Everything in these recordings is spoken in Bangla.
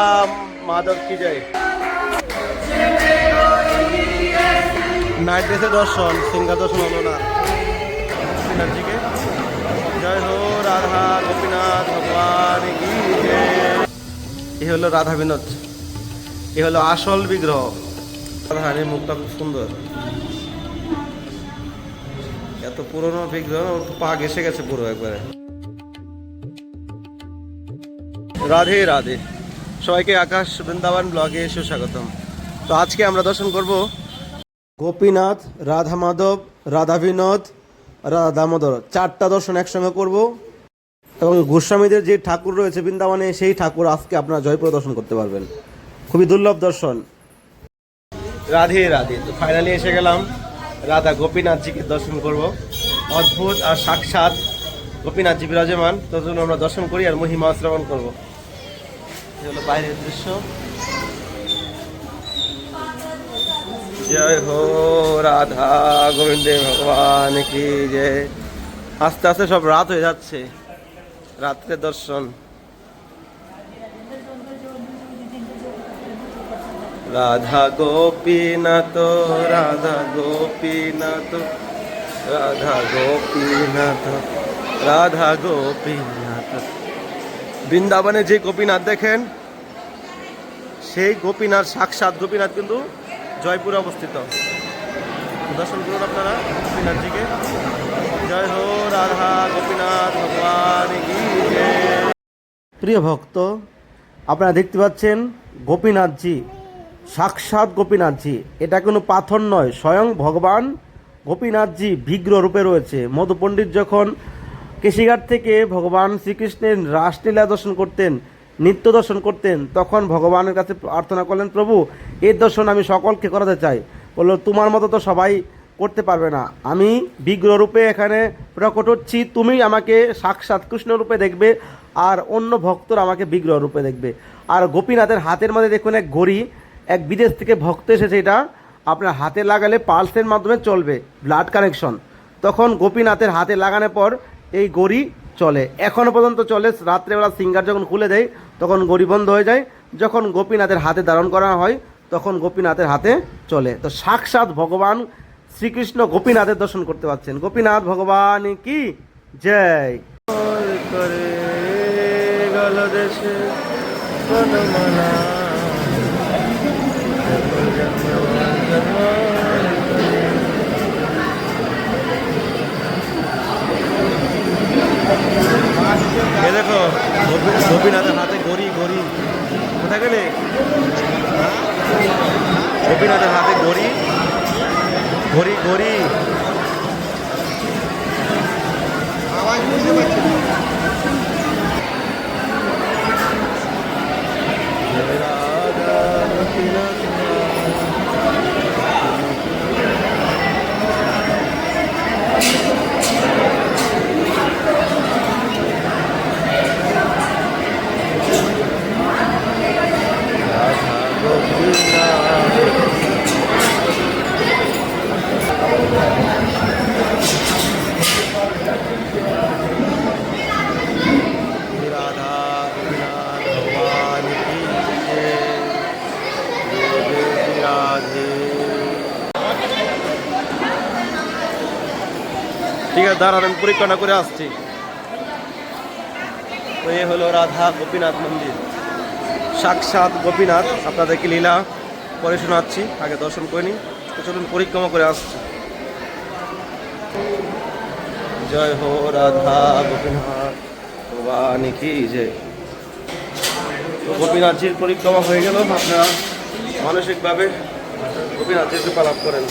মাধব কি জয়? নাইট দর্শন সিংহা দর্শন হলো না জয় হো রাধা গোপীনাথ ভগবান এ হলো রাধা বিনোদ। এ হলো আসল বিগ্রহ। রাধারানীর মুখটা খুব সুন্দর। এত পুরনো বিগ্রহ, পা ঘেসে গেছে পুরো একবারে। রাধে রাধে। সবাইকে আকাশ বৃন্দাবন ব্লগে সুস্বাগতম। তো আজকে আমরা দর্শন করব গোপীনাথ, রাধা মাধব, রাধা বিনোদ, রাধা দামোদর চারটা দর্শন একসঙ্গে করব। এবং গোস্বামীদের যে ঠাকুর রয়েছে বৃন্দাবনে, সেই ঠাকুর আজকে আপনারা জয়পুর দর্শন করতে পারবেন। খুবই দুর্লভ দর্শন। রাধে রাধে। তো ফাইনালি এসে গেলাম। রাধা গোপীনাথজিকে দর্শন করব। অদ্ভুত আর সাক্ষাৎ গোপীনাথজি বিরাজমান। তো চলুন আমরা দর্শন করি আর মহিমা শ্রবণ করব। হলো বাইরের দৃশ্য। জয় হো, রাধা গোবিন্দে ভগবান, কি জয় আস্তে আস্তে সব রাত হয়ে যাচ্ছে, রাত্রে দর্শন। রাধা গোপীনাথ রাধা গোপীনাথ রাধা গোপীনাথ রাধা গোপীনাথ। বৃন্দাবনে যে গোপীনাথ দেখেন, সেই গোপীনাথ, সাক্ষাৎ গোপীনাথ কিন্তু জয়পুরে অবস্থিত। দর্শন করুন আপনারা গোপীনাথজিকে। জয় হো রাধা গোপীনাথ, ভগবান প্রিয় ভক্ত, আপনারা দেখতে পাচ্ছেন গোপীনাথজি, সাক্ষাৎ গোপীনাথজি। এটা কোনো পাথর নয়, স্বয়ং ভগবান গোপীনাথজি বিগ্রহ রূপে রয়েছে। মধু পণ্ডিত যখন কেশিঘাট থেকে ভগবান শ্রীকৃষ্ণের রাসলীলা দর্শন করতেন, নিত্য দর্শন করতেন, তখন ভগবানের কাছে প্রার্থনা করলেন, প্রভু এর দর্শন আমি সকলকে করাতে চাই। বলল, তোমার মতো তো সবাই করতে পারবে না। আমি বিগ্রহ রূপে এখানে প্রকট হচ্ছি, তুমি আমাকে সাক্ষাৎ কৃষ্ণ রূপে দেখবে আর অন্য ভক্তরা আমাকে বিগ্রহ রূপে দেখবে। আর গোপীনাথের হাতের মধ্যে দেখুন এক ঘড়ি, এক বিদেশ থেকে ভক্ত এসেছে এটা। আপনার হাতে লাগালে পালসের মাধ্যমে চলবে, ব্লাড কানেকশন। তখন গোপীনাথের হাতে লাগানোর পর এই গড়ি চলে। এখনও পর্যন্ত চলে। রাত্রেবেলা সিঙ্গার যখন খুলে দেয়, তখন গড়ি বন্ধ হয়ে যায়। যখন গোপীনাথের হাতে ধারণ করা হয়, তখন গোপীনাথের হাতে চলে। তো সাক্ষাৎ ভগবান শ্রীকৃষ্ণ গোপীনাথের দর্শন করতে পারছেন গোপীনাথ ভগবান কি? জয়। করে গেল দেশে বনমালা এ দেখো গোপী- গোপীনাথের হাতে গড়ি গড়ি কোথায় গেলে গোপীনাথের হাতে ঘড়ি ঘড়ি ঘড়ি রাধা গোপীনাথ ভগবান কি জয়। জয় জয় শ্রী রাধে ঠিক আছে দাঁড়ান, আমি পরিক্রমা করে আসছি। তো এ হলো রাধা গোপীনাথ মন্দির। সাক্ষাৎ গোপীনাথ, আপনাদেরকে লীলা পরে শোনাচ্ছি, আগে দর্শন করে নিন। তো চলুন পরিক্রমা করে আসছি। জয় হো রাধা গোপীনাথ, ভগবান কি জয় তো গোপীনাথজির পরিক্রমা হয়ে গেল, আপনারা মানসিকভাবে গোপীনাথজির কৃপা লাভ করেন।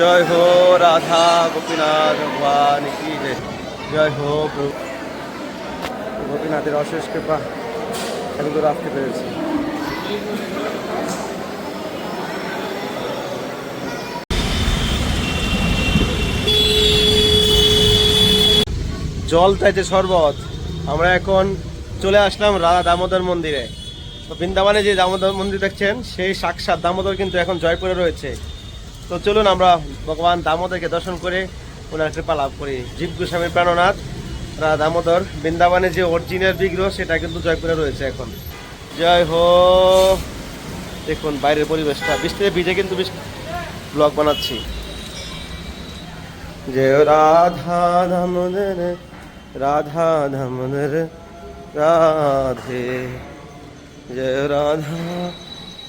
জয় হো, রাধা গোপীনাথ, ভগবান কি জয়। জয় হো, প্রভু। গোপীনাথের অশেষ কৃপা দূর আসতে পেরেছি। জল চাইতে শরবত। আমরা এখন চলে আসলাম রাধা দামোদর মন্দিরে। তো বৃন্দাবনে যে দামোদর মন্দির দেখছেন, সেই সাক্ষাৎ দামোদর কিন্তু এখন জয়পুরে রয়েছে। তো চলুন আমরা ভগবান দামোদরকে দর্শন করে ওনার কৃপা লাভ করি। জীব গোস্বামীর প্রাণনাথ দামোদর, বৃন্দাবনে যে অরিজিনাল বিগ্রহ, সেটা কিন্তু জয়পুরে রয়েছে এখন। জয় হো! দেখুন বাইরের পরিবেশটা। বৃষ্টিতে ভিজে কিন্তু বেশ ব্লগ বানাচ্ছি। যে রাধা দামোদর রাধা দামোদর, রাধে। জয় রাধা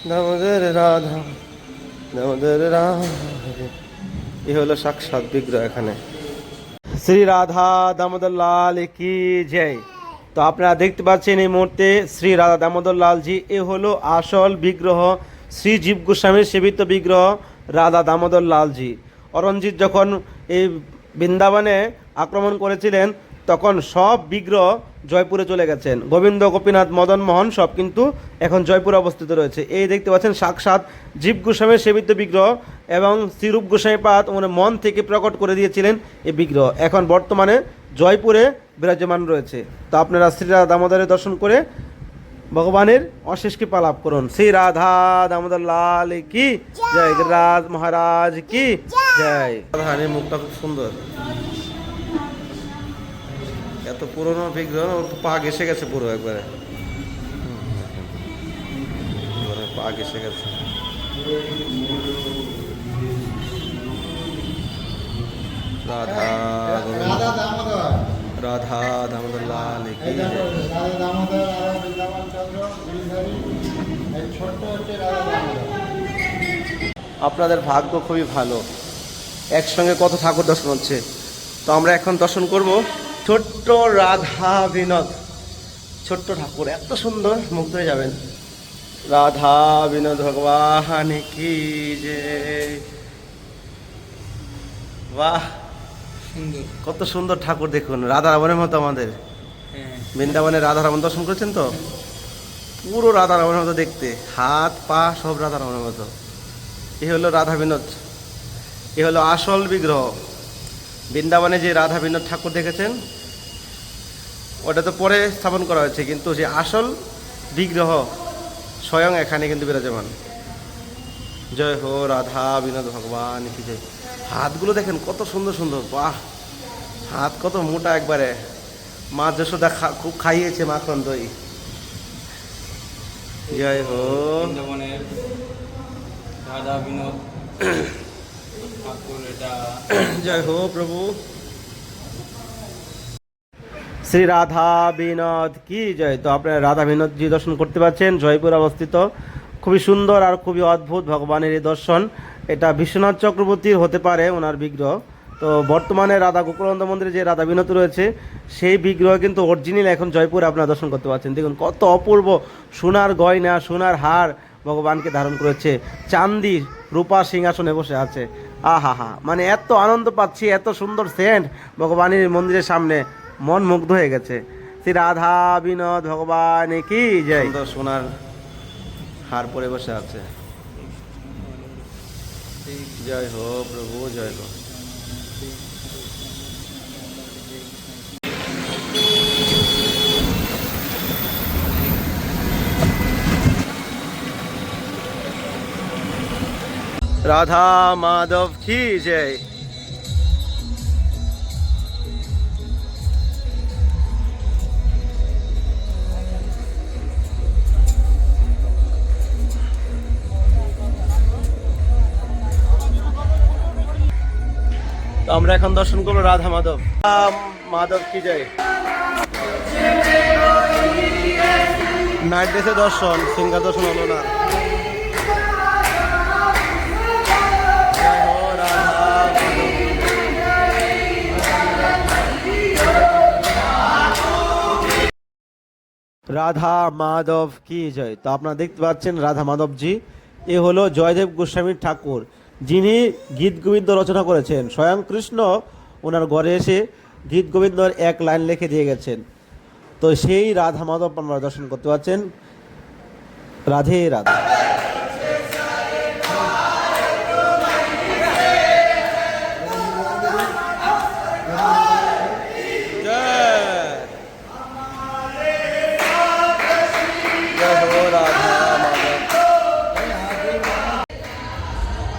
দামোদর, রাধা এ হলো সাক্ষাৎ বিগ্রহ এখানে। শ্রী রাধা দামোদর লাল কি জয়। তো আপনারা দেখতে পাচ্ছেন এই মুহূর্তে শ্রী রাধা দামোদর লালজি এ হলো আসল বিগ্রহ, শ্রী জীব গোস্বামীর সেবিত বিগ্রহ, রাধা দামোদর লালজি অরঞ্জিত যখন এই বৃন্দাবনে আক্রমণ করেছিলেন, তখন সব বিগ্রহ জয়পুরে চলে গেছেন। গোবিন্দ গোপীনাথ মদন মোহন সব কিন্তু এখন জয়পুরে অবস্থিত রয়েছে। এই দেখতে পাচ্ছেন সাক্ষাৎ জীব গোস্বামীর সেবিত বিগ্রহ এবং শ্রীরূপ গোস্বামী পাত মানে মন থেকে প্রকট করে দিয়েছিলেন এই বিগ্রহ। এখন বর্তমানে জয়পুরে বিরাজমান রয়েছে। তো আপনারা শ্রীরাধা দামোদরের দর্শন করে ভগবানের অশেষ কৃপা লাভ করুন। শ্রী রাধা দামোদর লাল কি? জয় গিরিরাজ মহারাজ কি? জয়। রাধারানীর মুখটা খুব সুন্দর। এত পুরনো বিগ্রহ, ওর পা ঘেসে গেছে পুরো একবারে। পা ঘেসে গেছে। রাধা রাধা দামোদর লাল আপনাদের ভাগ্য খুবই ভালো। একসঙ্গে কত ঠাকুর দর্শন হচ্ছে? তো আমরা এখন দর্শন করব। ছোট্ট রাধা বিনোদ। ছোট্ট ঠাকুর এত সুন্দর মুগ্ধ হয়ে যাবেন। রাধা বিনোদ ভগবান কি যে। বাহ! কত সুন্দর ঠাকুর দেখুন রাধা রাবণের মতো আমাদের। হ্যাঁ। বৃন্দাবনে রাধা রাবণ দর্শন করেছেন তো? পুরো রাধা রাবণের মতো দেখতে হাত পা সব রাধা রাবণের মতো। এ হলো রাধা বিনোদ। এ হলো আসল বিগ্রহ। বৃন্দাবনে যে রাধা বিনোদ ঠাকুর দেখেছেন ওটা তো পরে স্থাপন করা হয়েছে কিন্তু যে আসল বিগ্রহ স্বয়ং এখানে কিন্তু বিরাজমান। জয় হো রাধা বিনোদ ভগবান কি জয় হাতগুলো দেখেন কত সুন্দর সুন্দর বাহ! হাত কত মোটা একবারে। মা যশোদা খুব খাইয়েছে মাখন দই। জয় হো। রাধা বিনোদ জয় হো প্রভু। শ্রী রাধা বিনোদ, কি জয়। তো আপনারা রাধা বিনোদজি দর্শন করতে পারছেন, জয়পুর অবস্থিত। খুবই সুন্দর আর খুবই অদ্ভুত ভগবানের এই দর্শন। এটা বিশ্বনাথ চক্রবর্তীর হতে পারে ওনার বিগ্রহ। তো বর্তমানে রাধা গোকুলানন্দ মন্দিরে যে রাধা বিনোদ রয়েছে, সেই বিগ্রহ কিন্তু অরিজিনাল এখন জয়পুরে আপনারা দর্শন করতে পারছেন। দেখুন কত অপূর্ব সোনার গয়না, সোনার হার ভগবানকে ধারণ করেছে। চান্দি রূপা সিংহাসনে বসে আছে। আহা হা মানে এত আনন্দ পাচ্ছি, এত সুন্দর সেন্ট ভগবানের মন্দিরের সামনে। মন মুগ্ধ হয়ে গেছে। শ্রী রাধা বিনোদ ভগবান কি সুন্দর সোনার হার পরে বসে আছে। জয় হো প্রভু, জয় হো। রাধা মাধব কি জয়। তো আমরা এখন দর্শন করব রাধা মাধব। মাধব কি জয় নাইট ড্রেসে দর্শন, সিংহা দর্শন হলো না। রাধা মাধব। কি জয়? তো আপনারা দেখতে পাচ্ছেন রাধা মাধবজি। এ হলো জয়দেব গোস্বামীর ঠাকুর। যিনি গীত গোবিন্দ রচনা করেছেন, স্বয়ং কৃষ্ণ ওনার ঘরে এসে গীত গোবিন্দর এক লাইন লিখে দিয়ে গেছেন। তো সেই রাধা মাধব আপনারা দর্শন করতে পারছেন। রাধে রাধা।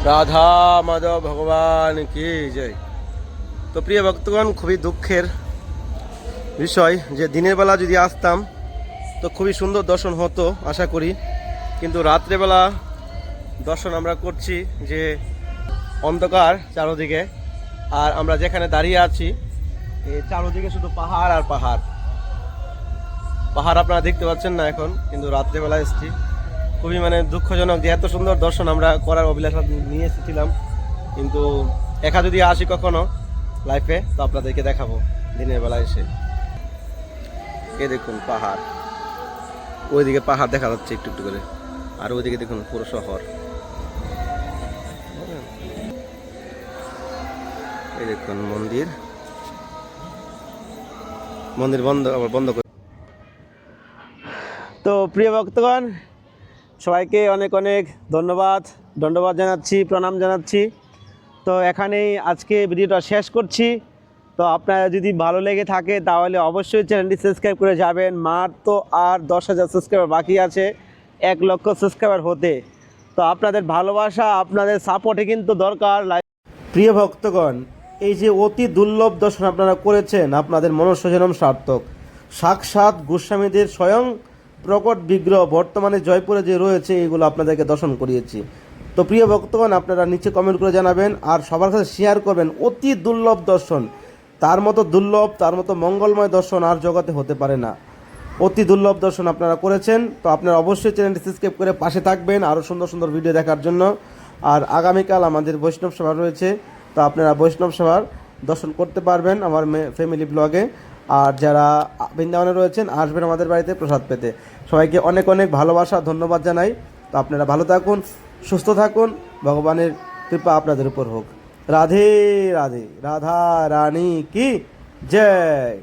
রাধা মাধব ভগবান কি জয়। তো প্রিয় ভক্তগণ, খুবই দুঃখের বিষয় যে দিনের বেলা যদি আসতাম, তো খুবই সুন্দর দর্শন হতো, আশা করি। কিন্তু রাত্রেবেলা দর্শন আমরা করছি যে অন্ধকার চারোদিকে, আর আমরা যেখানে দাঁড়িয়ে আছি চারোদিকে শুধু পাহাড় আর পাহাড়। পাহাড় আপনারা দেখতে পাচ্ছেন না এখন, কিন্তু রাত্রেবেলা এসেছি। খুবই মানে দুঃখজনক যে এত সুন্দর দর্শন আমরা করার অভিলাষা নিয়ে এসেছিলাম। কিন্তু একা যদি আসি কখনো লাইফে তো আপনাদেরকে দেখাবো দিনের বেলা এসে। এ দেখুন পাহাড়। ওইদিকে পাহাড় দেখা যাচ্ছে একটু একটু করে। আর ওইদিকে দেখুন পুরো শহর। এই দেখুন মন্দির। মন্দির বন্ধ, আবার বন্ধ করে তো প্রিয় ভক্তগণ সবাইকে অনেক অনেক ধন্যবাদ ধন্যবাদ জানাচ্ছি, প্রণাম জানাচ্ছি। তো এখানেই আজকে ভিডিওটা শেষ করছি। তো আপনারা যদি ভালো লেগে থাকে তাহলে অবশ্যই চ্যানেলটি সাবস্ক্রাইব করে যাবেন। মার তো আর দশ হাজার সাবস্ক্রাইবার বাকি আছে, এক লক্ষ সাবস্ক্রাইবার হতে। তো আপনাদের ভালোবাসা, আপনাদের সাপোর্টে কিন্তু দরকার। প্রিয় ভক্তগণ, এই যে অতি দুর্লভ দর্শন আপনারা করেছেন, আপনাদের মনস্বজনম সার্থক। সাক্ষাৎ গোস্বামীদের স্বয়ং প্রকট বিগ্রহ বর্তমানে জয়পুরে যে রয়েছে, এগুলো আপনাদেরকে দর্শন করিয়েছি। তো প্রিয় ভক্তগণ, আপনারা নিচে কমেন্ট করে জানাবেন আর সবার কাছে শেয়ার করবেন। অতি দুর্লভ দর্শন। তার মতো দুর্লভ, তার মতো মঙ্গলময় দর্শন আর জগতে হতে পারে না। অতি দুর্লভ দর্শন আপনারা করেছেন। তো আপনারা অবশ্যই চ্যানেলটি সাবস্ক্রাইব করে পাশে থাকবেন আরও সুন্দর সুন্দর ভিডিও দেখার জন্য। আর আগামীকাল আমাদের বৈষ্ণব সভা রয়েছে। তো আপনারা বৈষ্ণব সভার দর্শন করতে পারবেন আমার ফ্যামিলি ব্লগে আর যারা বৃন্দাবনে রয়েছেন, আসবেন আমাদের বাড়িতে প্রসাদ পেতে। সবাইকে অনেক অনেক ভালোবাসা, ধন্যবাদ জানাই। তো আপনারা ভালো থাকুন, সুস্থ থাকুন, ভগবানের কৃপা আপনাদের উপর হোক। রাধে রাধে, রাধা রানী কি? জয়!